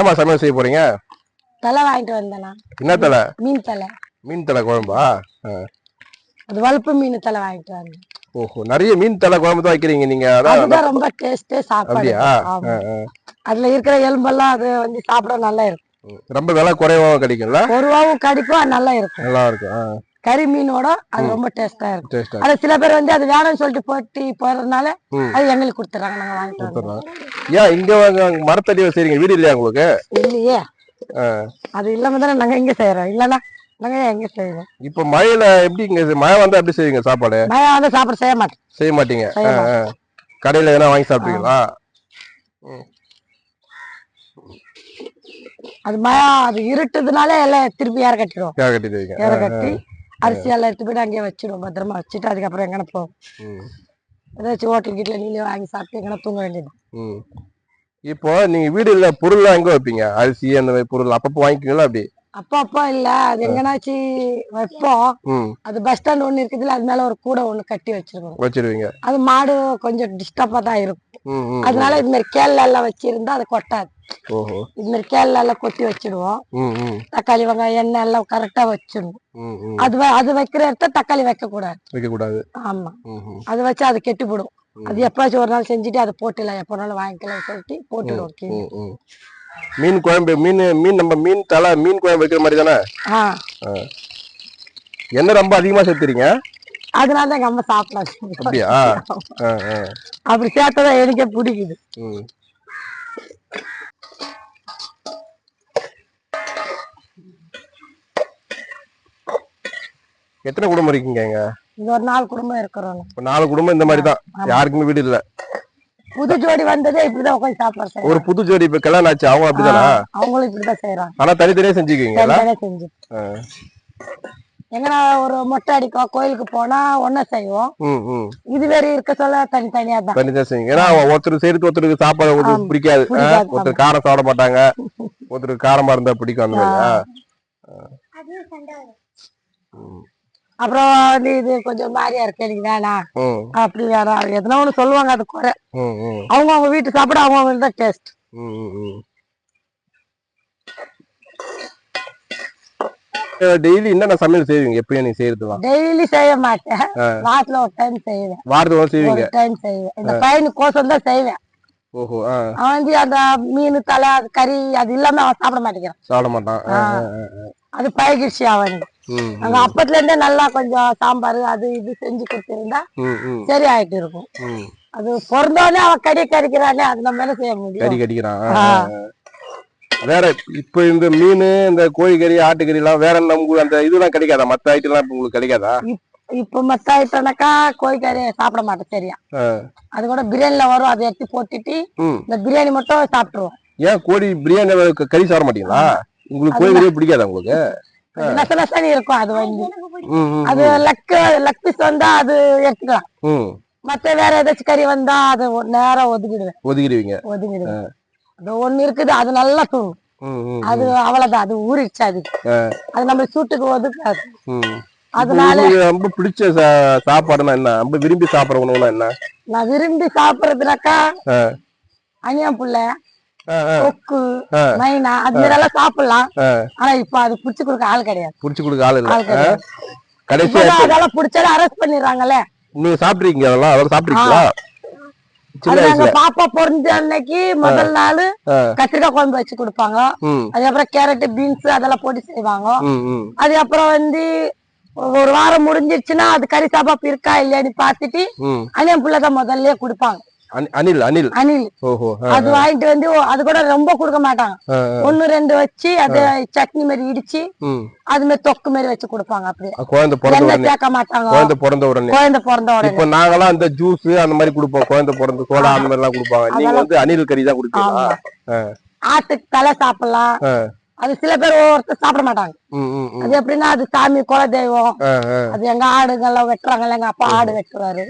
என்னம்மா சமையல் செய்ய போறீங்க? தலை வாங்கிட்டு வந்தேண்ணா. என்ன தலை? மீன் தலை. மீன் தலை குழம்பா. அது வலுப்பு மீன் தலை வாங்கிட்டு வந்தேன். ஓஹோ நிறைய மீன் தலை குழம்பு தான் வைக்கிறீங்க நீங்க. அதான் ரொம்ப டேஸ்டே சாப்பாடு. அதுல இருக்கிற எலும்பெல்லாம் அது வந்து சாப்பிட நல்லா இருக்கும். ரொம்ப விலை குறைவாக கிடைக்கும்ல? பொருவாவும் கடிக்கும் அது நல்லா இருக்கும். நல்லா இருக்கும் கறி மீனோட அது ரொம்ப டேஸ்டா இருக்கும். அது சில பேர் வந்து அது வேணும்னு சொல்லிட்டு போட்டி போறதுனால. அது எங்களுக்கு கொடுத்துறாங்க நாங்க வாங்கிட்டு ஏன் இங்க மரத்தடி செய்றீங்க வீடு இல்லையா உங்களுக்கு? இல்லையே. அது இல்லாம தானே நாங்க எங்க செய்யறோம் இல்லன்னா நாங்க எங்க செய்யறோம் இப்ப மழையில எப்படி இங்க மழை வந்தா எப்படி செய்வீங்க சாப்பாடு? மழை வந்து சாப்பிட செய்ய மாட்டேன் செய்ய மாட்டீங்க. கடையில எதனா வாங்கி சாப்பிடுவீங்களா? அது மழை அது இருட்டுதுனால எல்லாம் திருப்பி ஏற கட்டிடுவோம். ஏற கட்டி அரிசி எல்லாம் எடுத்து போயிட்டு அங்கேயே வச்சிடுவோம் பத்திரமா வச்சுட்டு அதுக்கப்புறம் எங்கன போவோம் ம். ஏதாச்சும் ஹோட்டல் கீட்டில் நீங்களே வாங்கி சாப்பிட்டு எங்கன தூங்க வேண்டியது. இப்போ நீங்க வீடு இல்ல பொருள்லாம் எங்க வைப்பீங்க. அரிசி அந்த மாதிரி பொருள் அப்பப்போ வாங்கிக்குவீங்களா அப்படி? அப்பா அப்பா இல்ல. அது எங்கனாச்சு வைப்போம். அது பஸ் ஸ்டாண்ட் ஒண்ணு இருக்குதுல அது மேல ஒரு கூடை ஒண்ணு கட்டி வச்சிருக்கோம். வச்சிருவீங்க. அது மாடு கொஞ்சம் டிஸ்டர்பா தான் இருக்கும். அதனால இது மாதிரி கேள்ல எல்லாம் வச்சிருந்தா அது கொட்டாது. இது மாதிரி கொட்டி வச்சிடுவோம். தக்காளி வெங்காயம் எண்ணெய் எல்லாம் கரெக்டா வச்சிடணும். அது அது வைக்கிற இடத்த தக்காளி வைக்க கூடாது வைக்க கூடாது ஆமா அது வச்சு அது கெட்டு போடும் அது எப்பாச்சும் ஒரு நாள் செஞ்சுட்டு அதை போட்டுலாம் எப்போ நாளும் வாங்கிக்கலாம் சொல்லிட்டு போட்டுடுவோம். மீன் குழம்பு மீன் மீன் நம்ம மீன் தலை மீன் குழம்பு வைக்கிற மாதிரி தானே? என்ன ரொம்ப அதிகமா சேர்த்துறீங்க? அதனால தான் எங்க அம்மா சாப்பிடலாம். அப்படியா. அப்படி சேர்த்ததான் எனக்கே பிடிக்குது. எத்தனை குடும்பம் இருக்கீங்க இங்க? ஒரு நாலு குடும்பம் இருக்கிறோம் நாலு குடும்பம் இந்த மாதிரி தான். யாருக்குமே வீடு இல்ல. புது ஜோடி வந்ததே இப்படிதான் உட்காந்து சாப்பாடு செய்யறாங்க ஒரு புது ஜோடி இப்ப கல்யாணம் ஆச்சு அவங்க அப்படிதானா? அவங்களும் இப்படிதான் செய்யறாங்க ஆனா தனித்தனியா தனித்தனியா செஞ்சு. எங்கன்னா ஒரு மொட்டை அடிக்கோ கோயிலுக்கு போனா ஒண்ணா செய்வோம். இது வேற இருக்க சொல்ல தனித்தனியா தான். தனித்தனியா செய்யுங்க ஏன்னா ஒருத்தர் செய்யறது ஒருத்தருக்கு சாப்பாடு ஒருத்தருக்கு. பிடிக்காது. ஒருத்தர் காரம் சாப்பிட மாட்டாங்க. ஒருத்தருக்கு காரமா இருந்தா பிடிக்கும் அந்த மாதிரியா ம். அப்புறம் வந்து இது கொஞ்சம் மாதிரியா இருக்கு எனக்கு வேணாம் அப்படி வேணாம் எதனா ஒண்ணு சொல்லுவாங்க அது குறை. அவங்க அவங்க வீட்டு சாப்பிட அவங்க அவங்க தான் டேஸ்ட். டெய்லி என்னென்ன சமையல் செய்வீங்க? எப்பயும் நீங்க செய்யறதுலாம் டெய்லி செய்ய மாட்டேன். வாரத்துல ஒரு டைம் செய்வேன். வாரத்துக்கு ஒரு செய்வீங்க? டைம் செய்வேன். இந்த பையனுக்கு கோசம் தான் செய்வேன். ஓஹோ அவன் வந்து அந்த மீன் தலை அது கறி அது இல்லாம அவன் சாப்பிட மாட்டேங்கிறான். சாப்பிட மாட்டான். அது பழகிடுச்சு அவன் அங்க அப்பத்துல இருந்தே நல்லா கொஞ்சம் சாம்பார் அது இது செஞ்சு கொடுத்திருந்தா ம், ம், சரி ஆயிட்டு இருக்கும். அது பிறந்தோடனே அவன் கடி கடிக்கிறானே அது நம்ம என்ன செய்ய கறி முடியும் கடிக்கிறான். ஆ, ஆ. வேற இப்ப இந்த மீன் இந்த கோழிக்கறி ஆட்டுக்கறி எல்லாம் வேற உங்களுக்கு அந்த இதெல்லாம் கிடைக்காதா? மத்த ஐட்டம் எல்லாம் உங்களுக்கு கிடைக்காதா? இப்ப மத்த ஆயிட்டோம்னாக்கா கோழிக்கறி சாப்பிட மாட்டேன் சரியா. அது கூட பிரியாணில வரும் அதை எடுத்து போட்டுட்டு இந்த பிரியாணி மட்டும் சாப்பிட்டுருவோம். ஏன் கோழி பிரியாணி கறி சாப்பிட மாட்டீங்களா? உங்களுக்கு கோழிக்கறியே பிடிக்காதா உங்களுக்கு? நச நசனி இருக்கும் அது வந்து. ம், அது லக்கு லக் பீஸ் வந்தா அது எடுத்துக்கலாம். ம். மத்த வேற ஏதாச்சும் கறி வந்தா அது ஒ- நேரா ஒதுக்கிடுவேன். ஒதுக்கிடுவீங்க. ஒதுக்கிடுவேன். அது ஒண்ணு இருக்குது அது நல்லா தூங்கும். அது அவ்வளவுதான் அது ஊறிடுச்சு அது. அது நம்ம சூட்டுக்கு ஒதுக்காது. அதனால ரொம்ப பிடிச்ச சாப்பாடுனா என்ன? ரொம்ப விரும்பி சாப்பிடுற உணவுனா என்ன? நான் விரும்பி சாப்பிடுறதுனாக்கா ஆ. அணியா புள்ள. கொக்கு. மைனா அது மாதிரி எல்லாம் சாப்பிடலாம். ஆனா இப்ப அது புடிச்சு கொடுக்க ஆள் கிடையாது. புடிச்சு கொடுக்க ஆள் இல்ல. கடைசியா அதெல்லாம் புடிச்சாலும் அரெஸ்ட் பண்ணிடுறாங்கல்ல. நீங்க சாப்பிட்டுருக்கீங்க அதெல்லாம்? அதெல்லாம் அது வயசுல. பாப்பா பிறந்த அன்னைக்கு முதல் நாள். கத்திரிக்காய் குழம்பு வச்சு கொடுப்பாங்க. அதுக்கப்புறம் கேரட் பீன்ஸ் அதெல்லாம் போட்டு செய்வாங்க. அதுக்கப்புறம் வந்து ஒரு வாரம் முடிஞ்சிருச்சுன்னா அது கறி சாப்பாப்பு இருக்கா இல்லையான்னு பார்த்துட்டு ம். அணியன் புள்ளதான் முதல்லயே கொடுப்பாங்க. அனி- அனில் அனில். ஆ, அது வாங்கிட்டு வந்து அது கூட ரொம்ப கொடுக்க மாட்டாங்க. ஒண்ணு ரெண்டு வச்சு அது சட்னி மாதிரி இடிச்சு அது மாதிரி தொக்கு மாதிரி வச்சு கொடுப்பாங்க அப்படியே அ, குழந்தை பிறந்த உடனே. சேர்க்க மாட்டாங்க. குழந்தை பிறந்த உடனே. குழந்தை பிறந்த உடனே. இப்ப நாங்கெல்லாம் அந்த ஜூஸ் அந்த மாதிரி கொடுப்போம். குழந்தை பிறந்த சோடா அந்த மாதிரி எல்லாம் கொடுப்பாங்க. நீங்க வந்து அணில் கறி தான் கொடுப்பீங்களா? ஆமா. ஆட்டுக்கு தலை சாப்பிடலாம். அது சில பேர் ஒவ்வொருத்தர் சாப்பிட மாட்டாங்க. அது எப்படின்னா அது சாமி குல தெய்வம். அது எங்க ஆடுங்கெல்லாம் வெட்டுறாங்கல்ல எங்க அப்பா ஆடு வெட்டுவாரு.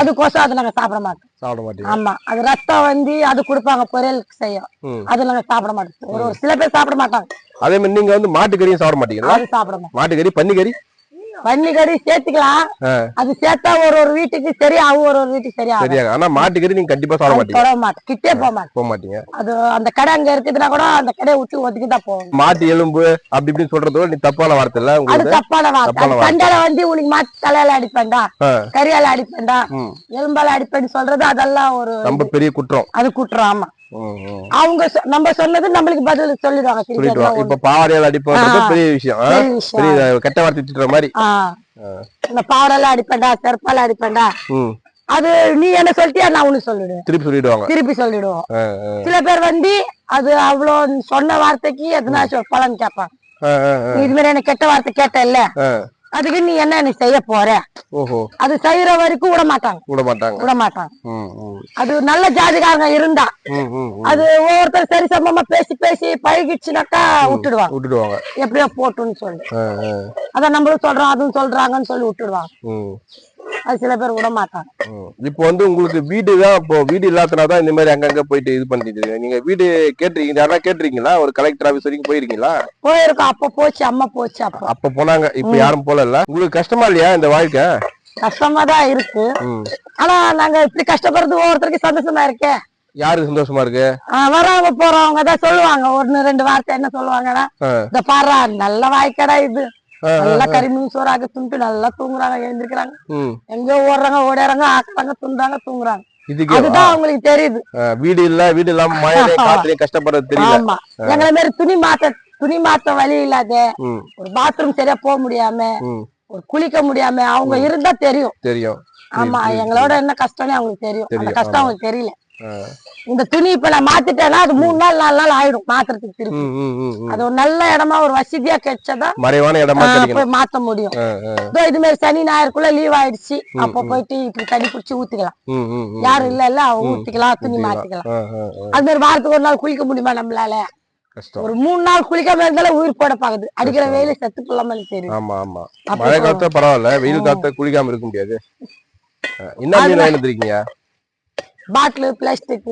அதுக்கோசம் அது நாங்க சாப்பிட மாட்டோம். சாப்பிட மாட்டீங்க. ஆமா. அது ரத்தம் வந்து அது கொடுப்பாங்க பொரியலுக்கு செய்யும். அது நாங்க சாப்பிட மாட்டோம். ஒரு சில பேர் சாப்பிட மாட்டாங்க. அதே மாதிரி நீங்க வந்து மாட்டுக்கறியும் சாப்பிட மாட்டீங்களா? சாப்பிட மாட்டோம் மாட்டுக்கறி பன்னிக்கறி? பன்னிக்கறி சேர்த்துக்கலாம். ஆ. அது சேர்த்தா ஒரு ஒரு வீட்டுக்கு சரி ஆகும் ஒரு ஒரு வீட்டுக்கு சரியா ஆகும் சரியா ஆனா மாட்டுக்கறி நீங்க கண்டிப்பா சாப்பிட மாட்டீங்க. தொட மாட்டேன். கிட்டே போக மாட்டேன். போக மாட்டீங்க. அது அந்த கடை அங்க இருக்குதுன்னா கூட அந்த கடையை விட்டு ஒதுக்கி தான் போகணும் மாட்டு எலும்பு அப்படி இப்படின்னு சொல்றது நீ தப்பான வார்த்தை இல்ல அது தப்பான வார்த்தை. சண்டையில வந்து உனக்கு மாட்டு தலையில அடிப்பேன்டா. கரியால அடிப்பேன்டா. எலும்பால அடிப்பேன்னு சொல்றது அதெல்லாம் ஒரு ரொம்ப பெரிய குற்றம். அது குற்றம் ஆமா. அவங்க நம்ம சொன்னது நம்மளுக்கு பதில் சொல்லிடுவாங்க இப்ப பாவாடையால் அடிப்பது. பெரிய விஷயம்? பெரிய கெட்ட வார்த்தை திட்டுற மாதிரி. பாவடெல்லாம் அடிப்பேன்டா செருப்பால அடிப்பேன்டா. அது நீ என்ன சொல்லிட்டியா நான் உனக்கு சொல்லிடுவேன். திருப்பி சொல்லிடுவாங்க. திருப்பி சொல்லிடுவோம். சில பேர் வந்து அது அவ்வளவு சொன்ன வார்த்தைக்கு எதனாச்சும் ஒரு பலன். நீ இது மாதிரி எனக்கு கெட்ட வார்த்தை கேட்ட இல்ல. அதுக்கு நீ என்ன நீ செய்ய போற? அது செய்யற வரைக்கும் விட மாட்டாங்க விட மாட்டாங்க விட மாட்டாங்க. அது நல்ல ஜாதிகாரங்க இருந்தா. அது ஒவ்வொருத்தர் சரி சமமா பேசி பேசி பழகிடுச்சுனாக்கா விட்டுடுவாங்க. விட்டுடுவாங்க. எப்படியோ போட்டுன்னு சொல்லி. அதான் நம்மளும் சொல்றோம் அதுவும் சொல்றாங்கன்னு சொல்லி விட்டுடுவாங்க. அது சில பேர் விட மாட்டாங்க. இப்போ வந்து உங்களுக்கு வீடு தான் இப்போ வீடு இல்லாதனால தான் இந்த மாதிரி அங்கங்க போயிட்டு இது பண்ணிட்டு. நீங்க வீடு கேட்டிருக்கீங்க யாரா கேட்டிருக்கீங்களா? ஒரு கலெக்டர் ஆபீஸ் வரைக்கும் போயிருக்கீங்களா? போயிருக்கோம் அப்ப போச்சு அம்மா போச்சு அப்போ. அப்ப போனாங்க இப்ப யாரும் போல இல்ல உங்களுக்கு கஷ்டமா இல்லையா இந்த வாழ்க்கை? கஷ்டமா தான் இருக்கு. ஆனா நாங்க இப்படி கஷ்டப்படுறது ஒவ்வொருத்தருக்கு சந்தோஷமா இருக்கே. யாருக்கு சந்தோஷமா இருக்கு? வரவங்க போறவங்க தான் சொல்லுவாங்க. ஒண்ணு ரெண்டு வார்த்தை என்ன சொல்லுவாங்கன்னா. இந்த பாடுறா நல்ல வாய்க்கடா இது. நல்லா கரிமீன் சோறாக துண்டு நல்லா தூங்குறாங்க எழுந்திருக்கிறாங்க. எங்கேயோ ஓடுறாங்க ஓடுறாங்க ஆக்குறாங்க துண்டாங்க தூங்குறாங்க. அதுதான் அவங்களுக்கு தெரியுது. வீடு இல்ல வீடு இல்லாம மழையிலே கஷ்டப்படுறது தெரியல. ஆமா. எங்களை மாதிரி துணி மாத்த துணி மாத்த வழி இல்லாத ஒரு பாத்ரூம் சரியா போக முடியாம. ஒரு குளிக்க முடியாம அவங்க இருந்தா தெரியும். தெரியும். ஆமா எங்களோட என்ன கஷ்டம்னு அவங்களுக்கு தெரியும். அந்த கஷ்டம் அவங்களுக்கு தெரியல. இந்த துணி இப்ப நான் மாத்திட்டேன்னா அது மூணு நாள் நாலு நாள் ஆயிடும் மாத்துறதுக்கு திருப்பி. அது ஒரு நல்ல இடமா ஒரு வசதியா கிடைச்சதா மறைவான இடமா போய் மாத்த முடியும். இதோ மாதிரி சனி ஞாயிறுக்குள்ள லீவ் ஆயிடுச்சு. அப்ப போயிட்டு இப்படி தண்ணி புடிச்சு ஊத்திக்கலாம். யாரும் இல்ல இல்ல ஊத்திக்கலாம் துணி மாத்திக்கலாம். அது மாதிரி வாரத்துக்கு ஒரு நாள் குளிக்க முடியுமா நம்மளால? ஒரு மூணு நாள் குளிக்காம இருந்தாலும் உயிர் போட பாக்குது. அடிக்கிற வெயில செத்து போலாம தெரியும் ஆமா ஆமா. மழை காலத்துல பரவாயில்ல. வெயில் காலத்துல குளிக்காம இருக்க முடியாது. என்ன மீன் வாங்கிருக்கீங்க பாட்டிலு பிளாஸ்டிக்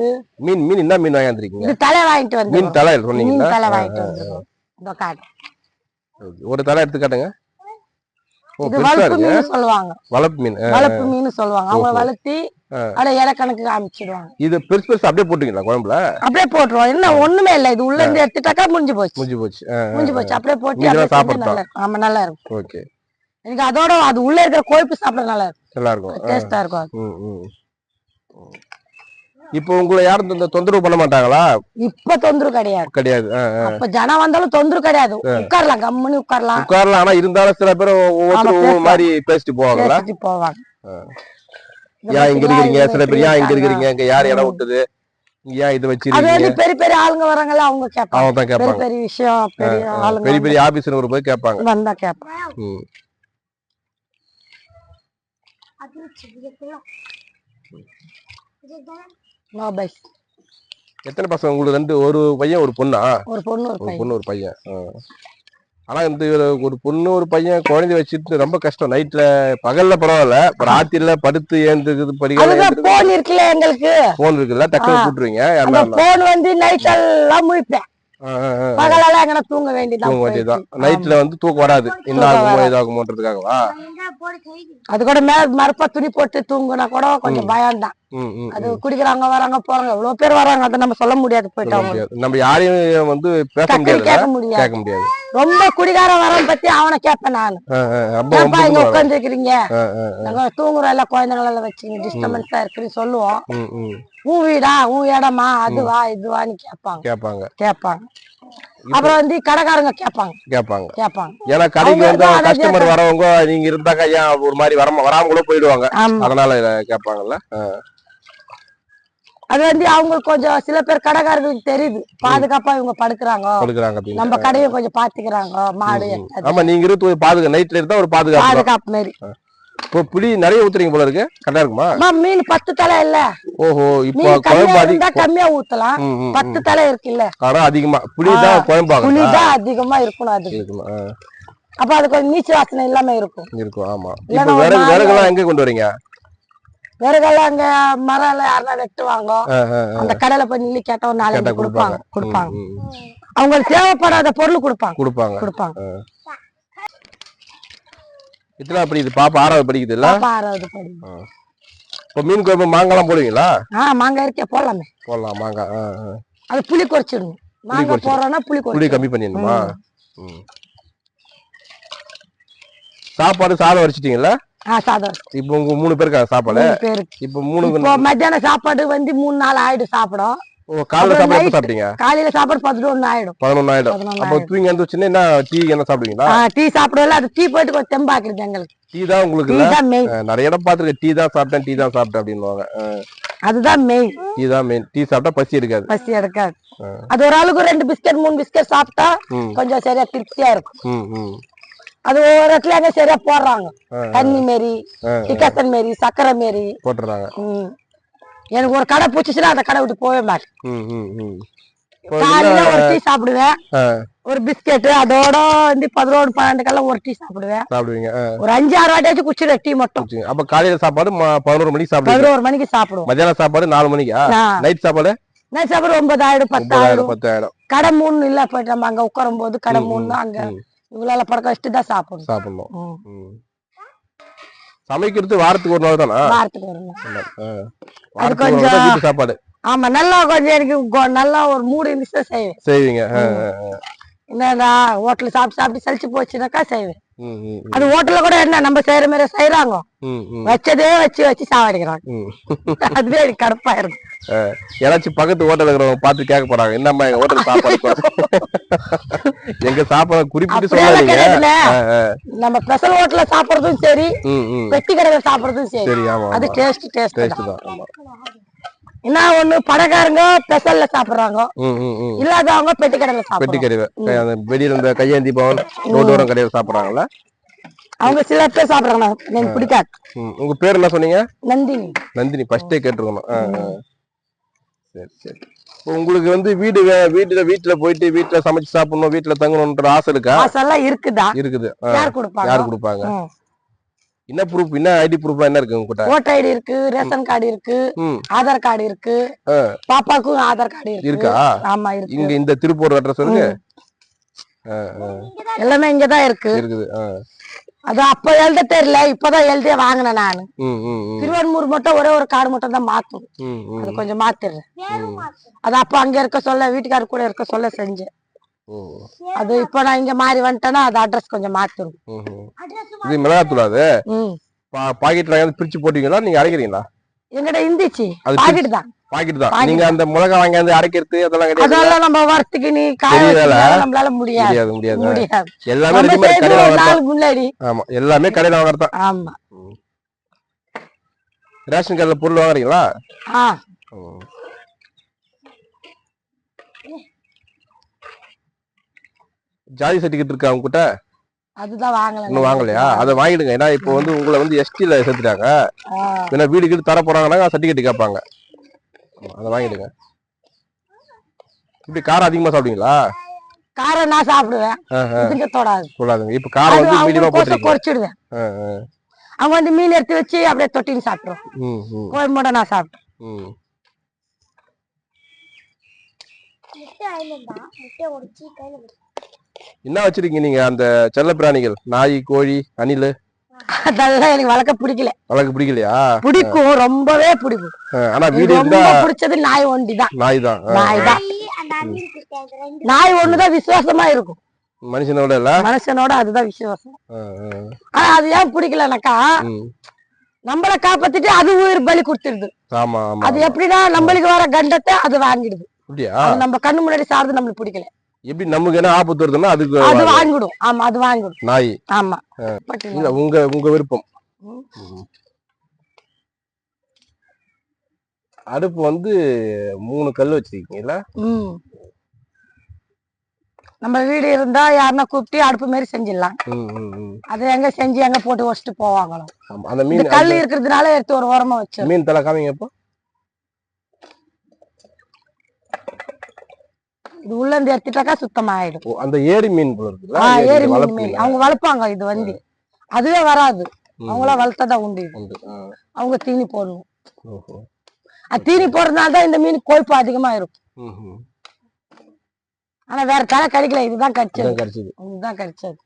மீன் மீன் என்ன மீன் வாங்கிருக்கீங்க இது தலை வாங்கிட்டு வந்து மீன் தலை மீன் சொன்னீங்களா தலை வாங்கிட்டு காட்டு. ஒரு தலை எடுத்து காட்டுங்க. இது வளர்ப்பு மீன் சொல்லுவாங்க. வளர்ப்பு மீன் வளர்ப்பு மீன் சொல்லுவாங்க. அவங்க. வளர்த்தி. அட இலை கணக்கு காமிச்சிடுவாங்க. இது பெருசு பெருசு அப்படியே போட்டுங்களா குழம்புல? அப்படியே போட்டுருவோம். என்ன ஒண்ணுமே இல்ல. இது உள்ள இருந்து எடுத்துட்டாக்கா முடிஞ்சு போச்சு. முடிஞ்சு போச்சு. முடிஞ்சு போச்சு. அப்படியே போட்டு இருக்கும். ஆமா நல்லா இருக்கும். ஓகே. எனக்கு அதோட அது உள்ள இருக்கிற கொழுப்பு சாப்பிட நல்லா இருக்கும். நல்லா இருக்கும். டேஸ்டா இருக்கும் அது. ம், ம். இப்போ உங்களை யாரும் இந்த தொந்தரவு பண்ண மாட்டாங்களா? இப்ப தொந்தரவு கிடையாது. கிடையாது. அப்ப ஜனம் வந்தாலும் தொந்தரவு கிடையாது. உட்காரலாம் கம்முன்னு உட்காரலாம். உட்காரலாம் ஆனா இருந்தாலும் சில பேர் ஒவ்வொரு. மாதிரி பேசிட்டு போவாங்களா? போவாங்க. ஏன் இங்க இருக்கிறீங்க? சில பேர் ஏன் இங்க இருக்கிறீங்க? இங்க யார் இடம். விட்டது? ஏன் இது அது வச்சிருக்கீங்க? வந்து பெரிய பெரிய ஆளுங்க வராங்கல்ல அவங்க கேட்பாங்க. அவங்க தான் பெரிய கேட்பாங்க. பெரிய விஷயம் பெரிய ஆளுங்க பெரிய பெரிய ஆபீஸ்ல ஒரு போய் கேட்பாங்க. வந்து கேட்பாங்க. ம். பைஸ் எத்தனை பசங்க? உங்களுக்கு ரெண்டு ஒரு பையன் ஒரு பொண்ணா? ஒரு பொண்ணு ஒரு பையன். பொண்ணு ஒரு பையன். ஆனா இந்த ஒரு பொண்ணு ஒரு பையன் குழந்தை வச்சுட்டு ரொம்ப கஷ்டம். நைட்ல பகல்ல பரவாயில்ல ராத்திரில படுத்து ஏந்துக்குது படிக்க அதுதான் போன் இருக்குல்ல எங்களுக்கு? போன் இருக்குல்ல? டக்குனு. கூட்டுருவீங்க போன் வந்து நைட் எல்லாம் முழிப்பேன். பகலெல்லாம் எங்கன்னா தூங்க வேண்டியதான் தூங்க வேண்டியதுதான். போயிடுச்சு. நைட்ல வந்து தூக்கம் வராது. என்ன ஆகுமோ இதாகுமோன்றதுக்காகவா? அது கூட மேல மரப்பா துணி போட்டு தூங்குனா கூட கொஞ்சம் பயம் தான் அது குடிக்கிறாங்க வராங்க போறாங்க எவ்வளவு பேர் வராங்க அதை நம்ம சொல்ல முடியாது போயிட்டு நம்ம யாரையும் வந்து பேச முடியாது கேட்க ரொம்ப குடிகாரம் வரவன் பத்தி அவனை கேட்பேன் நான். ஏன்பா இங்க வரும். உட்கார்ந்து இருக்கிறீங்க நாங்க தூங்குறோம் எல்லாம் குழந்தைங்கள எல்லாம் வச்சுங்க டிஸ்டர்பன்ஸா இருக்குன்னு சொல்லுவோம். உன் வீடா? உன் இடமா? அதுவா? இதுவான்னு கேட்பாங்க. கேட்பாங்க. கேட்பாங்க. அப்புறம் வந்து கடைக்காரங்க கேட்பாங்க. கேட்பாங்க. கேட்பாங்க. ஏன்னா கடைக்கு வந்து கஸ்டமர் வரவங்க நீங்க இருந்தாக்கா ஏன் ஒரு மாதிரி வர வராம கூட போயிடுவாங்க. அதனால கேட்பாங்கல்ல. அது வந்து அவங்களுக்கு கொஞ்சம் சில பேர் கடைக்காரங்களுக்கு தெரியுது. பாதுகாப்பா இவங்க படுக்குறாங்க. நம்ம கடையை கொஞ்சம் பாத்துக்கிறாங்க மாடு ஆமா நீங்க இருந்து பாதுகா நைட்ல இருந்தா ஒரு பாதுகாப்பு. பாதுகாப்பு மாதிரி இப்போ புளி நிறைய ஊத்துறீங்க போல இருக்கு. கரெக்டா இருக்குமா? மீன் பத்து தலை இல்ல. ஓஹோ இப்போ குழம்பு அதிக கம்மியா ஊத்தலாம். பத்து தலை இருக்குல்ல. ஆனா அதிகமா புளி தான் குழம்பு புளி தான் அதிகமா இருக்கணும் அது. அப்ப அது கொஞ்சம் நீச்சு வாசனை இல்லாம இருக்கும். இருக்கும் ஆமா. இப்போ விறகு விறகுலாம் எங்க கொண்டு வரீங்க? விறகெல்லாம் அங்க மரம் யாருன்னா வெட்டுவாங்க. அந்த கடையில போய் நில்லு கேட்டா ஒரு கேட்டா நாலஞ்சு கொடுப்பாங்க. கொடுப்பாங்க. அவங்களுக்கு தேவைப்படாத பொருள் கொடுப்பாங்க. கொடுப்பாங்க. கொடுப்பாங்க. எத்தனை படிக்குது? பாப்பா ஆறாவது படிக்குது இல்ல பாப்பா ஆறாவது படி இப்போ மீன் குழம்பு மாங்காய்லாம் போடுவீங்களா? ஆ மாங்காய் இருக்கே போடலாமே. போடலாம் மாங்காய். அது புளி குறைச்சிடணும். மாங்காய். போடுறோம்னா புளி புளி கம்மி பண்ணிடணுமா. சாப்பாடு சாதம் வடிச்சிட்டீங்களா ஆ சாதம் இப்போ உங்க மூணு பேருக்கா சாப்பாடு? இப்போ மூணு இப்போ மத்தியானம் சாப்பாடு வந்து மூணு நாள் ஆயிடும் சாப்பிடும். சாப்பாடு சாப்பிட்டீங்க? காலையில சாப்பாடு பதினொன்னு ஆயிடும். பதினொன்னு ஆயிடும். அப்போ தூங்கி எழுந்துச்சுன்னா என்ன டீ என்ன சாப்பிடுவீங்களா? டீ சாப்பிடுவோம்ல அது டீ போயிட்டு கொஞ்சம் தெம்பாக்குறது எங்களுக்கு. டீ தான் உங்களுக்கு நிறைய இடம் பார்த்துருக்கேன். டீ தான் சாப்பிட்டேன் டீ தான் சாப்பிட்டேன் அப்படின்னுவாங்க. அதுதான் மெயின் டீ தான் மெயின் டீ சாப்பிட்டா பசி எடுக்காது. பசி எடுக்காது. அது ஒரு ஆளுக்கு ரெண்டு பிஸ்கட் மூணு பிஸ்கட் சாப்பிட்டா கொஞ்சம் சரியா திருப்தியா இருக்கும். அது ஒவ்வொரு இடத்துல சரியா போடுறாங்க. தண்ணி மாரி டிக்கசன் மாரி சக்கரை மாரி. போட்டுறாங்க. எனக்கு ஒரு கடை பூச்சிச்சுன்னா அந்த கடை விட்டு போகவே மாட்டேன். காலையில ஒரு டீ சாப்பிடுவேன். ஒரு பிஸ்கெட் அதோட வந்து பதினோரு பன்னெண்டுக்கெல்லாம் ஒரு டீ சாப்பிடுவேன். சாப்பிடுவீங்க ஒரு அஞ்சு ஆறு வாட்டியாச்சும் குச்சிடுவேன் டீ மட்டும். அப்ப காலையில சாப்பாடு பதினோரு மணிக்கு சாப்பிடுவீங்க? பதினோரு மணிக்கு சாப்பிடுவோம். மத்தியானம் சாப்பாடு நாலு மணிக்கா. நைட் சாப்பாடு? நான் சாப்பிடு ஒன்பதாயிரம் ஆயிடும் பத்தாயிரம். கடை மூணு இல்ல போயிட்டு நம்ம அங்க உட்காரும் போது கடை மூணு அங்க. இவ்வளவு படக்க வச்சுட்டு தான் சாப்பிடணும். சாப்பிடணும். சமைக்கிறது வாரத்துக்கு ஒரு நாள் தானா வாரத்துக்கு ஒரு நாள். கொஞ்சம் சாப்பாடு ஆமா நல்லா கொஞ்சம் எனக்கு நல்லா ஒரு மூடு இருந்துச்சு செய்வேன் செய்வீங்க. என்னடா ஹோட்டல் சாப்பிட்டு சாப்பிட்டு சலிச்சு போச்சுனாக்கா செய்வேன். அது ஹோட்டல்ல கூட என்ன நம்ம செய்யற மாதிரி செய்யறாங்க வச்சதே வச்சு வச்சு சாவடிக்கிறாங்க. அதுவே எனக்கு கடுப்பாயிருது யாராச்சும் பக்கத்து ஹோட்டல் இருக்கிறவங்க பார்த்து கேட்க போறாங்க. என்னம்மா எங்க ஹோட்டல் சாப்பாடு எங்க சாப்பாடு குறிப்பிட்டு சொல்லாதீங்க. நம்ம ஸ்பெஷல் ஹோட்டல்ல சாப்பிடுறதும் சரி. பெட்டி கடையில சாப்பிடுறதும் சரி. அது டேஸ்ட் டேஸ்ட் டேஸ்ட் தான். என்ன ஒண்ணு பணக்காரங்க ஸ்பெஷல்ல சாப்பிடுறாங்க. இல்லாதவங்க பெட்டி கடையில பெட்டி அந்த வெளியில இந்த கையேந்தி பவன் ரோட்டோரம் கடையில சாப்பிடுறாங்களா அவங்க சில பேர் சாப்பிடுறாங்க. எனக்கு பிடிக்காது. உங்க பேர் என்ன சொன்னீங்க? நந்தினி. நந்தினி ஃபர்ஸ்டே கேட்டிருக்கணும். சரி சரி. உங்களுக்கு வந்து வீடு வீட்டுல வீட்டுல போயிட்டு வீட்டுல சமைச்சு சாப்பிடணும் வீட்டுல தங்கணும்ன்ற ஆசை இருக்கா? மாசெல்லாம் இருக்குதா? இருக்குது. ஆ. யார் கொடுப்பாங்க? யார் கொடுப்பாங்க. என்ன ப்ரூஃப் என்ன ஐடி ப்ரூஃப்லாம் என்ன இருக்கு உங்ககிட்ட? ஓட்டர் ஐடி இருக்கு ரேஷன் கார்டு இருக்கு ஆதார் கார்டு இருக்கு. பாப்பாக்கும் ஆதார் கார்டு இருக்கு. இருக்கா? ஆமா இருக்கு. இங்க இந்த திருப்பூர் அட்ரஸ் இருக்கு. எல்லாமே இங்கதான் இருக்கு. இருக்குது. அது அப்ப எழுத தெரியல இப்பதான் எழுதியே வாங்கினேன் நானு. திருவண்ணூர் மட்டும் ஒரே ஒரு கார்டு மட்டும் தான் மாத்தணும் ம் ம். அது கொஞ்சம் மாத்திடுறேன். அது அப்ப அங்க இருக்க சொல்ல வீட்டுக்காரர் கூட இருக்க சொல்ல செஞ்சேன். அது இப்ப நான் இங்க மாறி வந்துட்டேன்னா அது அட்ரஸ் கொஞ்சம் மாத்திரும். இது மிளகாத்தூள் அது? ம். பா- பாக்கெட்ல வாங்கி பிரிச்சு போட்டீங்களா? நீங்க அரைக்கிறீங்களா? எங்கிட்ட இருந்துச்சு. அது பாக்கெட் தான். பாக்கெட் தான். நீங்க அந்த மிளகா வாங்கி அரைக்கிறது அதெல்லாம் கிடையாது. அதெல்லாம் நம்ம வரத்துக்கு நீ காய நம்மளால முடியாது. முடியாது முடியாது. எல்லாமே ரெடிமேட் கடையில முன்னாடி. ஆமா எல்லாமே கடையில வாங்குறதா ஆமா. ரேஷன் கடையில பொருள் வாங்குறீங்களா? ஆ. ஜாதி சர்டிஃபிகேட் இருக்கா உங்ககிட்ட அதுதான் வாங்கல இன்னும் வாங்கலையா? அதை வாங்கிடுங்க. ஏன்னா இப்போ வந்து உங்களை வந்து எஸ்டில சேர்த்துட்டாங்க. ஏன்னா வீடு கீடு தர போறாங்கன்னா சர்டிஃபிகேட் கேட்பாங்க. அதை வாங்கிடுங்க. இப்படி காரம் அதிகமா சாப்பிடுவீங்களா? காரம் நான் சாப்பிடுவேன்? இதுங்க தொடாது. சொல்லாதுங்க இப்ப காரம் வந்து மீடியமா போட்டுருக்கீங்க. குறைச்சிடுவேன். அவங்க வந்து மீன் எடுத்து வச்சு அப்படியே தொட்டின்னு சாப்பிடுவோம் ம், ம், கோயம்போட நான் சாப்பிட்டேன். ம். என்ன வச்சிருக்கீங்க நீங்க அந்த செல்ல பிராணிகள்? நாய் கோழி அணில்? அதெல்லாம் எனக்கு வளர்க்க பிடிக்கல. வழக்கு பிடிக்கலையா? பிடிக்கும் ரொம்பவே பிடிக்கும். ஆனா வீடு ரொம்ப இருந்தா பிடிச்சது நாய் ஒண்டி தான். நாய் தான். நாய் தான் நாய் ஒண்ணுதான் விசுவாசமா இருக்கும். மனுஷனோட இல்ல? மனுஷனோட அதுதான் விசுவாசம். ஆனா அது ஏன் பிடிக்கலனாக்கா. நம்மள காப்பாத்திட்டு அது உயிர் பலி கொடுத்துருது. ஆமா ஆமா அது. எப்படின்னா நம்மளுக்கு வர கண்டத்தை அது வாங்கிடுது. நம்ம கண்ணு முன்னாடி சாடுறது நம்மளுக்கு பிடிக்கல. எப்படி நமக்கு என்ன ஆபத்து வருதுன்னா அதுக்கு அது வாங்கிடும். ஆமா அது வாங்கிடும். நாய். ஆமா. இல்ல. உங்க உங்க விருப்பம். அடுப்பு வந்து மூணு கல் வச்சிருக்கீங்களா நம்ம வீடு இருந்தா யாருன்னா கூப்பிட்டு அடுப்பு மாதிரி செஞ்சிடலாம். அதை எங்க செஞ்சு எங்க போட்டு வச்சுட்டு போவாங்களோ. அந்த மீன் கல் இருக்கிறதுனால எடுத்து ஒரு ஓரமா வச்சு மீன் தலை காமிங்க இப்போ இது உள்ள இருந்து எடுத்துட்டாக்கா சுத்தமாயிடும் அந்த ஏரி மீன் ஏரி மீன். அவங்க வளர்ப்பாங்க இது வந்து அதுவே வராது. அவங்களா வளர்த்தாதான் உண்டு அவங்க தீனி போடணும். அது தீனி போடுறதுனால தான் இந்த மீன் கொழுப்பு அதிகமா இருக்கும். ஆனா வேற தலை கிடைக்கல இதுதான் கிடைச்சது. இதுதான் கடிச்சது.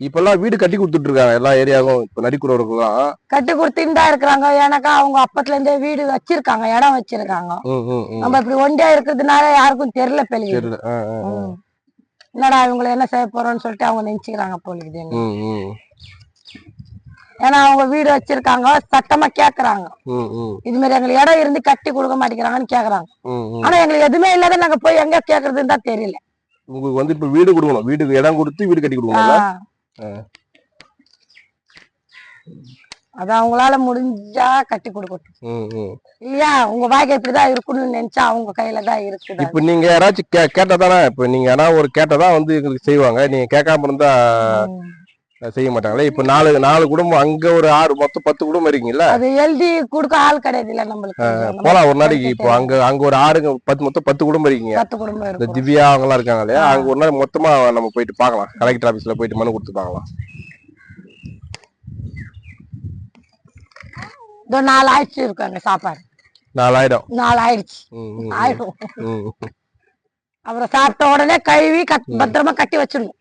இப்பெல்லாம் வீடு கட்டி கொடுத்துட்டு இருக்காங்க எல்லா ஏரியாவும் இப்ப நரிக்குறவர்களும் கட்டி கொடுத்துட்டு தான் இருக்கிறாங்க. ஏன்னாக்கா அவங்க அப்பத்துல இருந்தே வீடு வச்சிருக்காங்க இடம் வச்சிருக்காங்க. நம்ம இப்படி ஒண்டியா இருக்கிறதுனால யாருக்கும் தெரியல பெரிய. என்னடா இவங்களை என்ன செய்ய போறோம்னு சொல்லிட்டு அவங்க நினைச்சுக்கிறாங்க போலிக்குது ஏன்னா அவங்க வீடு வச்சிருக்காங்க சட்டமா கேக்குறாங்க. இது மாதிரி எங்களுக்கு இடம் இருந்து கட்டி கொடுக்க மாட்டேங்கிறாங்கன்னு கேக்குறாங்க. ஆனா எங்களுக்கு எதுவுமே இல்லாத நாங்க போய் எங்க கேக்குறதுன்னு தான் தெரியல. உங்களுக்கு வந்து இப்ப வீடு கொடுக்கணும். வீட்டுக்கு இடம் கொடுத்து வீடு கட்டி கொடுக்கணும்ல? ஆஹ். அது அவங்களால முடிஞ்சா கட்டி கொடுக்கட்டும். இல்லையா? உங்க வாழ்க்கை இப்படிதான் இருக்கணும்னு நினைச்சா அவங்க கையில தான் இருக்குது. இப்ப நீங்க யாராச்சும் கே கேட்டா தானே? இப்ப நீங்க யாரா ஒரு கேட்டதான் வந்து எங்களுக்கு செய்வாங்க. நீங்க கேட்காம இருந்தா. செய்ய மாட்டாங்களே. இப்ப நாலு நாலு குடும்பம் அங்க ஒரு ஆறு மொத்தம் பத்து குடும்பம் இருக்கீங்கல்ல? அது எழுதி கொடுக்க ஆள் கிடையாது இல்ல நம்மளுக்கு நம்ம போலாம் ஒரு நாளைக்கு இப்போ அங்க அங்க ஒரு ஆறுங்க பத்து மொத்தம் பத்து குடும்பம் இருக்கீங்க. பத்து குடும்பம் இந்த திவ்யா அவங்க எல்லாம் இருக்காங்க இல்லையா? அங்க ஒரு நாள் மொத்தமா நம்ம போயிட்டு பார்க்கலாம். கலெக்டர் ஆபீஸ்ல போயிட்டு மனு கொடுத்து பார்க்கலாம். இதோ நாலு ஆயிடுச்சு இருக்காங்க சாப்பாடு. நாலாயிரம். நாலு ஆயிடுச்சு ஆயிடும் அப்புறம் சாப்பிட்ட உடனே கழுவி பத்திரமா கட்டி வச்சிடணும்.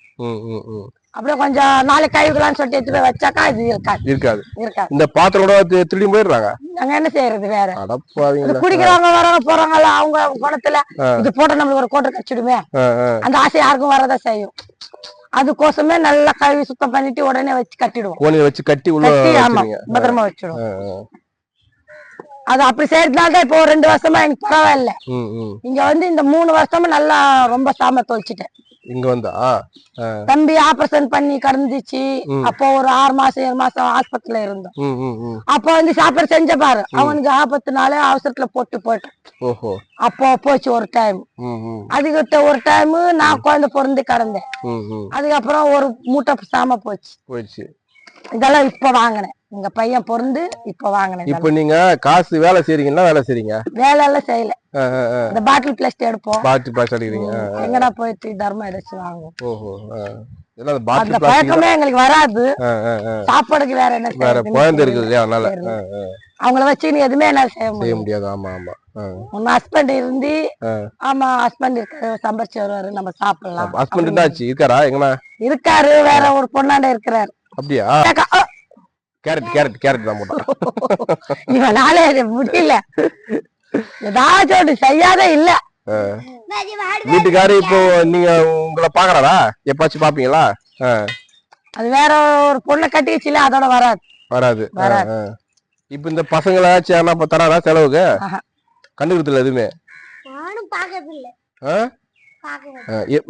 ம், ம், ம். அப்படியே கொஞ்சம் நாளைக்கு கழுவிக்கலாம்னு சொல்லிட்டு எடுத்து போய் வச்சாக்கா இது இருக்காது. இருக்காது. இருக்காது. இந்த பாத்திரம் கூட திருடி போயிடுறாங்க? நாங்க என்ன செய்யறது வேற? குடிக்கிறவங்க வரவங்க போறாங்கல்ல அவங்க குணத்துல இது போட்டு நம்மளுக்கு ஒரு கோட்டை கச்சிடுமே. அந்த ஆசை யாருக்கும் வரதான் செய்யும். அதுக்கோசமே நல்லா கழுவி சுத்தம் பண்ணிட்டு உடனே வச்சு கட்டிடுவோம். கோணியை வச்சு கட்டி உள்ள ஆமா பத்திரமா வச்சிடுவோம். அது அப்படி செய்யறதுனால தான் இப்போ ரெண்டு வருஷமா எனக்கு பரவாயில்ல. இங்க வந்து இந்த மூணு வருஷமா நல்லா ரொம்ப சாம தொலைச்சிட்டேன் இங்க வந்தா. தம்பி ஆபரேஷன் பண்ணி கடந்துச்சு. அப்போ ஒரு ஆறு மாசம் ஏழு மாசம் ஆஸ்பத்திரியில இருந்தோம். அப்போ வந்து சாப்பாடு செஞ்ச பாரு. அவனுக்கு ஆபத்துனால அவசரத்துல போட்டு போயிட்டான். ஓஹோ. அப்போ போச்சு ஒரு டைம் அதுக்கிட்ட ஒரு டைம் நான் குழந்தை பிறந்து கடந்தேன். அதுக்கப்புறம் ஒரு மூட்டை சாம போச்சு. போயிடுச்சு இதெல்லாம் இப்ப வாங்கினேன். எங்க பையன் பிறந்து இப்ப வாங்கினேன். இப்ப நீங்க காசு வேலை செய்றீங்கன்னா வேலை செய்றீங்க? வேலை எல்லாம் செய்யல. இந்த பாட்டில் பிளாஸ்ட் எடுப்போம். பாட்டு பாட்டு அடிக்கிறீங்க. எங்கடா போயிட்டு தர்மம் ஏதாச்சும் வாங்குவோம். ஓஹோ அந்த பாட்டில் பிளாஸ்டிக் பழக்கமே எங்களுக்கு வராது. சாப்பாடுக்கு வேற என்ன வேற குழந்தை. இருக்குது இல்லையா? அதனால. அவங்கள வச்சு நீ எதுவுமே என்ன செய்ய செய்ய முடியாது. ஆமா ஆமா. உங்க ஹஸ்பண்ட் இருந்து. ஆமா ஹஸ்பண்ட் இருக்காரு சம்பாரிச்சு வருவாரு நம்ம சாப்பிடலாம். ஹஸ்பண்ட் என்னாச்சு இருக்காரா? எங்கண்ணா இருக்காரு வேற ஒரு பொண்ணாண்ட இருக்கிறாரு. அப்படியா? கேரட் கேரட் கேரட் தான் போட்டான் இவனால இது முடியல. ஏதாச்சும் ஒண்ணு செய்யாத இல்ல. வீட்டுக்காரு இப்போ நீங்க உங்களை பாக்குறாரா எப்பாச்சும் பாப்பீங்களா அது வேற ஒரு பொண்ணை கட்டிக்கிச்சுல அதோட வராது. வராது. இப்ப இந்த பசங்களாச்சும் யாரா இப்ப தராரா செலவுக்கு. கண்டுக்கிறது எதுவுமே? நானும் பாக்குறது இல்ல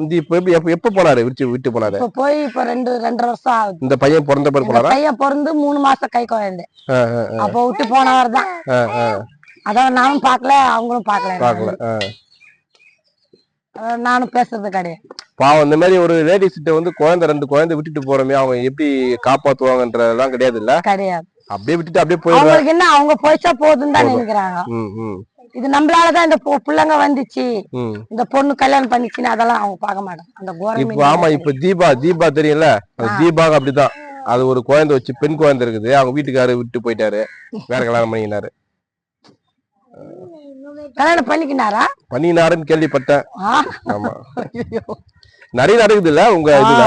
இந்த இப்ப எப்ப எப்ப போனாரு? விட்டு விட்டு போனாரு? இப்ப போய் இப்ப ரெண்டு ரெண்டரை வருஷம் ஆகுது. இந்த பையன் பிறந்த பிறகு போனாரா? பையன் பிறந்து மூணு மாசம் கை குழந்தை. அப்போ விட்டு போனவர் தான். அதான் நானும் பாக்கல அவங்களும் பாக்கல. பாக்கல நானும் பேசுறது கிடையாது. பாவம் இந்த மாதிரி ஒரு லேடிஸ் கிட்ட வந்து குழந்தை ரெண்டு குழந்தை விட்டுட்டு போறோமே அவங்க எப்படி காப்பாத்துவாங்கன்றதெல்லாம் கிடையாது இல்ல கிடையாது. அப்படியே விட்டுட்டு அப்படியே அவங்களுக்கு என்ன அவங்க போயிச்சா போதும் தான் நினைக்கிறாங்க. இது நம்மளாலதான் இந்த பிள்ளைங்க வந்துச்சு. இந்த பொண்ணு கல்யாணம் பண்ணிச்சுன்னு அதெல்லாம் அவங்க பார்க்க மாட்டாங்க. அந்த ஆமா இப்ப தீபா தீபா தெரியும்ல? அந்த தீபாக்கு அப்படிதான். அது ஒரு குழந்தை வச்சு பெண் குழந்தை இருக்குது. அவங்க வீட்டுக்காரரு விட்டு போயிட்டாரு. வேற கல்யாணம் பண்ணிக்கினாரு. கல்யாணம் பண்ணிக்கினாரா? பண்ணினாருன்னு கேள்விப்பட்டேன். ஆமா. நிறைய நடக்குது இல்ல உங்க இதுல?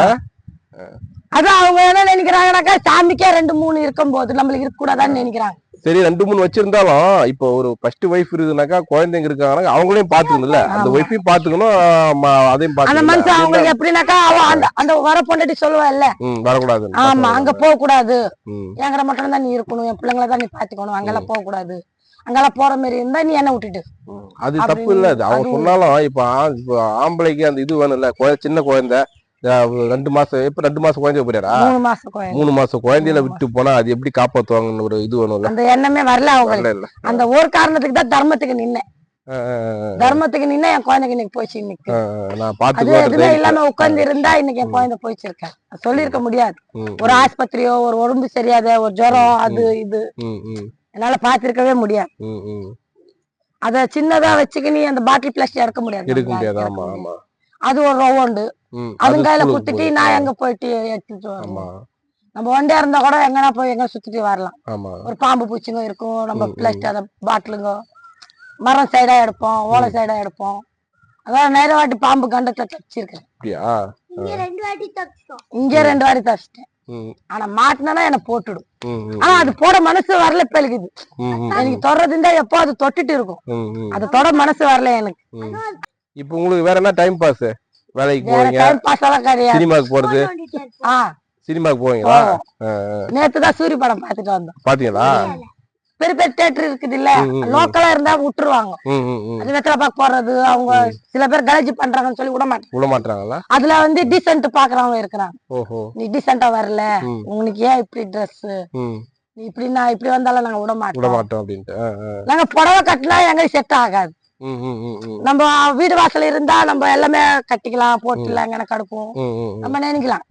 அதான் அவங்க என்ன நினைக்கிறாங்கன்னாக்கா சாமிக்கே ரெண்டு மூணு இருக்கும் போது நம்மளுக்கு இருக்க கூடாதான்னு நினைக்கிறாங்க. சரி ரெண்டு மூணு வச்சிருந்தாலும் இப்போ ஒரு ஃபர்ஸ்ட் ஒய்ஃப் இருக்குதுனாக்கா குழந்தைங்க இருக்காங்கன்னா அவங்களையும் பாத்துக்கணும்ல அந்த. ஒய்ஃபையும் பாத்துக்கணும் அதையும் அந்த மனுஷன் அவங்களுக்கு எப்படின்னாக்கா அவ அந்த அந்த வர பொண்டாட்டி சொல்லுவா இல்ல வரக்கூடாது ஆமா அங்க போக கூடாது ம். என்கிட்ட மட்டும் தான் நீ இருக்கணும் என் பிள்ளைங்கள தான் நீ பாத்துக்கணும் அங்கெல்லாம் போக கூடாது அங்கெல்லாம் போற மாதிரி இருந்தா நீ என்ன விட்டுட்டு. அது தப்பு இல்ல. அது அவங்க சொன்னாலும் இப்ப ஆம்பளைக்கு அந்த இது வேணும்ல சின்ன குழந்தை. ரெண்டு மாசம் இப்ப ரெண்டு மாசம் குழந்தை போயிடாரா மூணு மாசம் குழந்தை. மூணு மாசம் குழந்தையில விட்டு போனா அது எப்படி காப்பாத்துவாங்கன்னு ஒரு இது வேணும்ல அந்த எண்ணமே வரல இல்ல. அந்த ஒரு காரணத்துக்கு தான் தர்மத்துக்கு நின்னேன். தர்மத்துக்கு நின்னா என் குழந்தைக்கு இன்னைக்கு போச்சு இன்னைக்கு. அது பாத்துக்குவேன் எதுவுமே இல்லாம உட்கார்ந்து இருந்தா இன்னைக்கு என் குழந்தை போயிச்சிருக்கேன் சொல்லியிருக்க முடியாது. ஒரு ஆஸ்பத்திரியோ ஒரு உடம்பு சரியாத ஒரு ஜுரம் அது இது. என்னால பாத்திருக்கவே முடியாது. அத சின்னதா வச்சுக்கினி அந்த பாட்டில் பிளாஸ்டிக் எடுக்க முடியாது. அது ஒரு ரவுண்டு. ம், அது கையில குத்துட்டு. நான் எங்க போயிட்டு எடுத்துட்டு ஆமா. வரணும் நம்ம ஒண்டியா இருந்தா கூட எங்கன்னா போய் எங்க சுத்திட்டு வரலாம். ஆமா. ஒரு பாம்பு பூச்சிங்க இருக்கும் நம்ம. பிளாஸ்டிக் அந்த பாட்டிலுங்க மரம் சைடா எடுப்போம் ஓலை சைடா எடுப்போம். அதான் நேர வாட்டி பாம்பு கண்டத்தை தச்சிருக்கேன் அப்படியா? இங்க ரெண்டு வாட்டி தப்பிச்சோம் இங்க ரெண்டு வாட்டி தச்சிட்டேன் ஆனா மாட்டினா என்ன போட்டுடும். ஆனா அது போட மனசு வரல ம், எனக்கு தொடர்றது இருந்தா எப்போ அது தொட்டுட்டு இருக்கும். அது தொட மனசு வரல எனக்கு. இப்போ உங்களுக்கு வேற என்ன டைம் பாஸ் வேலைக்கு போவீங்க. சினிமாக்கு போறது? சினிமாக்கு போவீங்களா? நேத்து தான் சூரிய படம் பார்த்துட்டு வந்தோம். பாத்தீங்களா பெரிய பெரிய தியேட்டர் இருக்குது இல்ல. லோக்கலா இருந்தா விட்டுருவாங்க. அது வெத்தலை பாக்க போறது அவங்க சில பேர் கலேஜ் பண்றாங்கன்னு சொல்லி விட மாட்டாங்க. விட மாட்டாங்களா? அதுல வந்து டீசென்ட் பாக்குறவங்க இருக்கிறாங்க. ஓஹோ. நீ டீசெண்டா வரல. உனக்கு ஏன் இப்படி ட்ரெஸ் இப்படி நான் இப்படி வந்தாலும் நாங்க விட விட மாட்டோம் மாட்டோம் அப்படின்ட்டு. நாங்க புடவை கட்டினா எங்களுக்கு செட் ஆகாது. நம்ம வீடு வாசல் இருந்தா நம்ம எல்லாமே கட்டிக்கலாம் போட்டுலாம் எனக்கு கடுப்போம். நம்ம நினைக்கலாம்.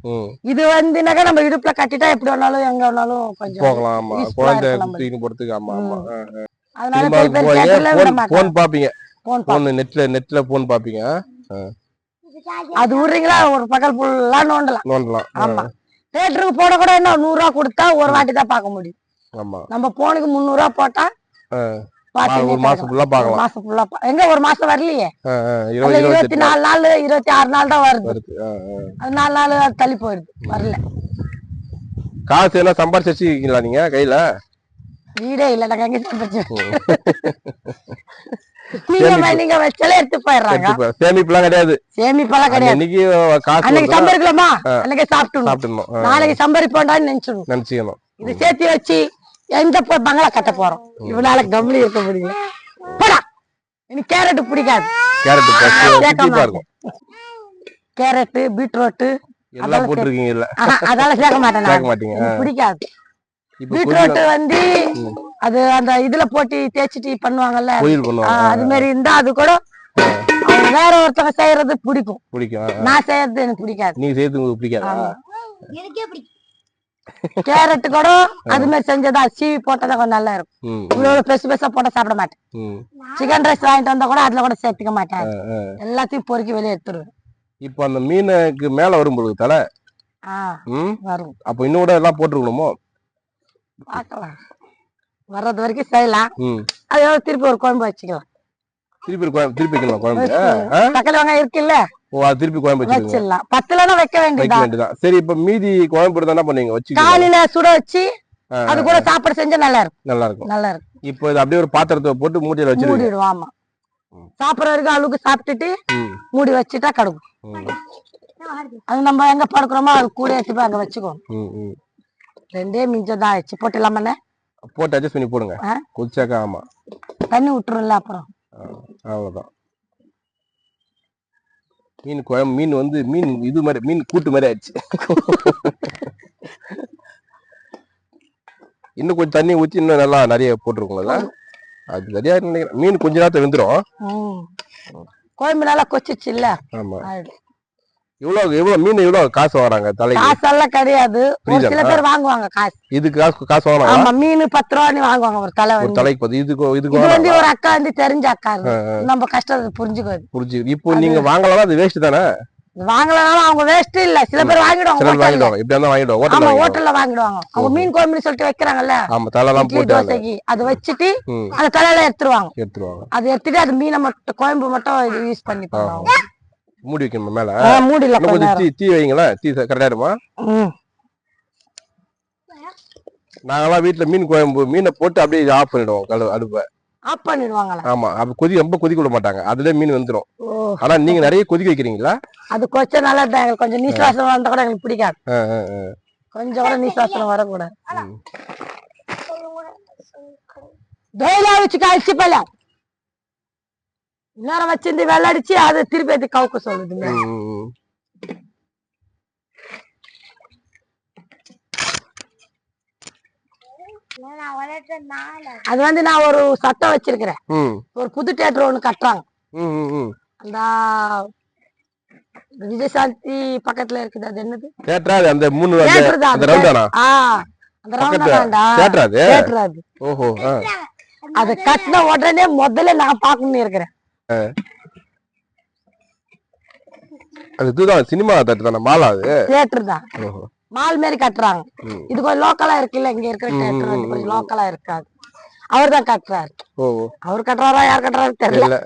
இது வந்துனாக்கா நம்ம இடுப்புல கட்டிட்டா எப்படி வேணாலும் எங்க வேணாலும் கொஞ்சம் போகலாம் குழந்தை போறதுக்கு ஆமா அதனால போன் பாப்பீங்க போன் நெட்ல நெட்ல போன் பாப்பீங்க அது விடுறீங்களா ஒரு பகல் ஃபுல்லா நோண்டலாம். நோண்டலாம். ஆமா. தேட்டருக்கு போட கூட என்ன நூறு ரூபா கொடுத்தா ஒரு வாட்டி தான் பார்க்க முடியும். நம்ம போனுக்கு முந்நூறு ரூபா போட்டா மாசம். ஃபுல்லா பார்க்கலாம். மாசம் ஃபுல்லா எங்க ஒரு மாசம் வரலையே? இருபத்தி நாலு நாள் இருபத்தி ஆறு நாள் தான் வருது. நாலு நாள் தள்ளி போயிடுது வரல. காசு என்ன சம்பாரிச்சு வச்சுக்கீங்களா நீங்க கையில? வீடே இல்ல நாங்க எங்க. நீங்க வச்சாலே எடுத்து போயிடுறாங்க. சேமிப்புலாம் கிடையாது. சேமிப்பெல்லாம் கிடையாது. இன்னைக்கு காசு அன்னைக்கு சம்பாதிக்கலாமா அன்னைக்கு சாப்பிட்டுணும் நாளைக்கு சம்பாதிப்போண்டான்னு நினைச்சிடணும். நினைச்சுக்கணும். இது சேர்த்து வச்சு எங்க போய் பங்களா கட்ட போறோம். இவனால கம்பளி இருக்க முடியல. போடா. எனக்கு கேரட் பிடிக்காது. கேரட் சேர்க்க சுத்திப்பா இருக்கும். கேரட் பீட்ரூட் எல்லாம் போட்டிருக்கீங்க இல்ல அதெல்லாம் சேர்க்க மாட்டேன் நான். மாட்டீங்க பிடிக்காது. பீட்ரூட் வந்து அது அந்த இதுல போட்டு தேய்ச்சிட்டு பண்ணுவாங்கல்ல. அது மாதிரி இருந்தா அது கூட வேற ஒருத்தவங்க செய்யறது பிடிக்கும். பிடிக்கும். நான் செய்யறது எனக்கு பிடிக்காது. சேர்த்து உங்களுக்கு பிடிக்காதா. எனக்கே பிடிக்கும் கேரட் கூட அது மாதிரி செஞ்சதா? சீவி போட்டதா கொஞ்சம் நல்லா இருக்கும். இவ்வளவு பெருசு பெருசா போட்டா சாப்பிட மாட்டேன். சிக்கன் ரைஸ் வாங்கிட்டு வந்தா கூட அதுல கூட சேர்த்துக்க மாட்டேன். எல்லாத்தையும் பொறுக்கி வெளியே எடுத்துருவேன். இப்போ அந்த மீனுக்கு மேல வரும் பொழுது தலை? வரும். அப்போ இன்னும் கூட எல்லாம் போட்டுருக்கணுமோ? பார்க்கலாம். வர்றது வரைக்கும் செய்யலாம். அதோட திருப்பி ஒரு குழம்பு வச்சுக்கலாம். திருப்பி திருப்பி குழம்பு? தக்காளி வெங்காயம் இருக்குல்ல? ஓ அது திருப்பி குழம்பு வச்சிடலாம். பத்துலன்னா வைக்க வைக்க வேண்டியதா வேண்டியதான் சரி இப்ப மீதி குழம்பு இருந்தா பண்ணுவீங்க? வச்சுக்கலாம் காலையில சுட வச்சு அது கூட சாப்பாடு செஞ்சா நல்லா இருக்கும் நல்லா இருக்கும் நல்லா இருக்கும் இப்போ இது அப்படியே ஒரு பாத்திரத்தை போட்டு மூடியில வச்சிருவீங்க. மூடிடுவோம் ஆமா. சாப்பிடுற வரைக்கும் அளவுக்கு சாப்பிட்டுட்டு மூடி வச்சுட்டா கடுக்கும். அது நம்ம எங்க படுக்கிறோமோ அது கூட எடுத்து போய் அங்க. ரெண்டே மிஞ்சம் தான் ஆயிடுச்சு. போட்டுலாமண்ணே போட்டு அட்ஜஸ்ட் பண்ணி போடுங்க? கொதிச்சாக்கா ஆமா. தண்ணி விட்டுரும்ல அப்புறம். அவ்வளவுதான். மீன் குழம்பு மீன் வந்து மீன் இது மாதிரி மீன் கூட்டு மாதிரி ஆயிடுச்சு. இன்னும் கொஞ்சம் தண்ணி ஊத்தி இன்னும் நல்லா நிறைய போட்டிருக்கோம்ல அது சரியா நினைக்கிறேன். மீன் கொஞ்ச நேரத்துல வெந்துரும். ம். குழம்பு நல்லா கொச்சிச்சு இல்ல ஆமா எவ்வளவு எவ்வளவு மீன் எவ்வளவு காசு வராங்க தலைக்கு. காசெல்லாம் கிடையாது. ஒரு சில? பேர் வாங்குவாங்க காசு. இதுக்கு காசு காசு வாங்கலாம் ஆமா மீன் பத்து ரூபான்னு வாங்குவாங்க ஒரு தலை ஒரு தலைக்கு பத்து இதுக்கு இதுக்கு இது வந்து ஒரு அக்கா வந்து தெரிஞ்ச அக்கா. நம்ம கஷ்டத்தை புரிஞ்சுக்காது புரிஞ்சு இப்போ நீங்க வாங்கலாம் அது வேஸ்ட் தானே? வாங்கலனாலும் அவங்க வேஸ்ட் இல்ல. சில பேர் வாங்கிடுவாங்க சிலர் hotel ல. வாங்கிடுவாங்க. இப்படி இருந்தா வாங்கிடுவாங்க. ஆமா ஹோட்டல் வாங்கிடுவாங்க. ஹோட்டல்ல வாங்கிடுவாங்க. அவங்க மீன் குழம்புன்னு சொல்லிட்டு வைக்கிறாங்கல்ல. ஆமா தலைலாம் போட்டு அதை தோசைக்கு அதை வச்சுட்டு அந்த தலையில எடுத்துருவாங்க. எடுத்துருவாங்க. அது எடுத்துட்டு அது மீனை மட்டும் குழம்பு மட்டும் யூஸ் பண்ணி பண்ணுவாங்க. மூடி வைக்கணும் மேல? மூடில கொஞ்சம் டீ டீ வைங்களேன். டீ கரெக்டா இருமா ம். நாங்கெல்லாம் வீட்டுல மீன் குழம்பு மீனை போட்டு அப்படியே ஆஃப் பண்ணிடுவோம் கழு அடுப்பை. ஆஃப் பண்ணிடுவாங்களா? ஆமா. அப்ப கொதி ரொம்ப கொதிக்க விட மாட்டாங்க. அதுல மீன் வந்துரும். ஆனா நீங்க நிறைய கொதிக்க வைக்கிறீங்களா? அது கொஞ்சம் நல்லா எங்களுக்கு கொஞ்சம் நீஸ் வாசனை வந்தா கூட எங்களுக்கு பிடிக்காது. கொஞ்சம் கூட நீஸ் வாசனை வரக்கூடாது. ம். டெய்லியா வச்சு கழிச்சு போல நேரம் வச்சிருந்து வெள்ளடிச்சு அதை திருப்பி எடுத்து கவுக்க சொல்லுது அது வந்து நான் ஒரு சட்டம் வச்சிருக்கிறேன். ஒரு புது தேட்டர் ஒண்ணு கட்டுறாங்க. அந்த விஜயசாந்தி பக்கத்துல இருக்குது அது என்னது? தேட்டரா அது அந்த மூணு அந்த அது ரவுண்டானா ஆ அந்த ரவுண்டா பக்கத்துல. தான்டா. தேட்டரா அது? தேட்டர் அது. ஓஹோ. அது கட்டின உடனே முதல்ல நான் பாக்கணும்னு இருக்கிறேன். அது இதுதான் சினிமா தேட்டர் தானே மாலா அது? தியேட்டர் தான். மால் மாதிரி கட்டுறாங்க. இது கொஞ்சம் லோக்கலா இருக்குல்ல இங்க இருக்கிற தியேட்டர் கொஞ்சம் லோக்கலா இருக்காது. அவர் தான் கட்டுறாரு. அவர் கட்டுறாரா யார் கட்டுறாரு தெரியல.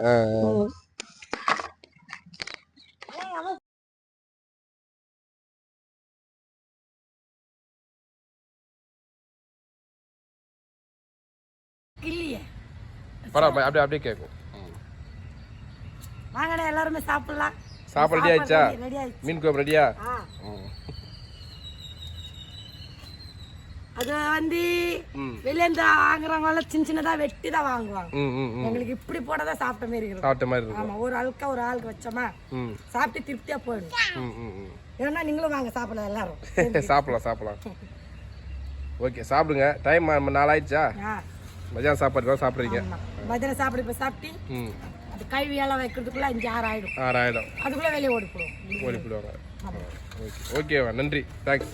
பரவாயில்ல அப்படியே அப்படியே கேட்கும் வாங்கண்ணே எல்லாருமே சாப்பிடலாம். சாப்பாடு ரெடி ஆயிடுச்சா. மீன் குழம்பு ரெடியா? அது வந்து. வெளியே இருந்து வாங்குறவங்க எல்லாம் சின்ன சின்னதா வெட்டி தான் வாங்குவாங்க. எங்களுக்கு இப்படி போடதான் சாப்பிட்ட மாதிரி இருக்கும். சாப்பிட்ட மாதிரி இருக்கும். ஆமா ஒரு ஆளுக்கா ஒரு ஆளுக்கு வச்சோமா? சாப்பிட்டு திருப்தியா போயிடும். ஏன்னா நீங்களும் வாங்க சாப்பிடலாம் எல்லாரும். சாப்பிடலாம் சாப்பிடலாம். ஓகே சாப்பிடுங்க. டைம் நாளாயிடுச்சா? ஆ. மதியானம் சாப்பாடு தான் சாப்பிட்றீங்க. மதியானம் சாப்பிட இப்ப சாப்பிட்டு அது கழுவி எல்லாம் வைக்கிறதுக்குள்ள அஞ்சு ஆறு ஆயிடும். ஆறாயிரம் அதுக்குள்ள வெளியே ஓடி போடுவோம் ஓடி போடுவாங்க ஓகே. ஓகேவா? நன்றி. தேங்க்ஸ்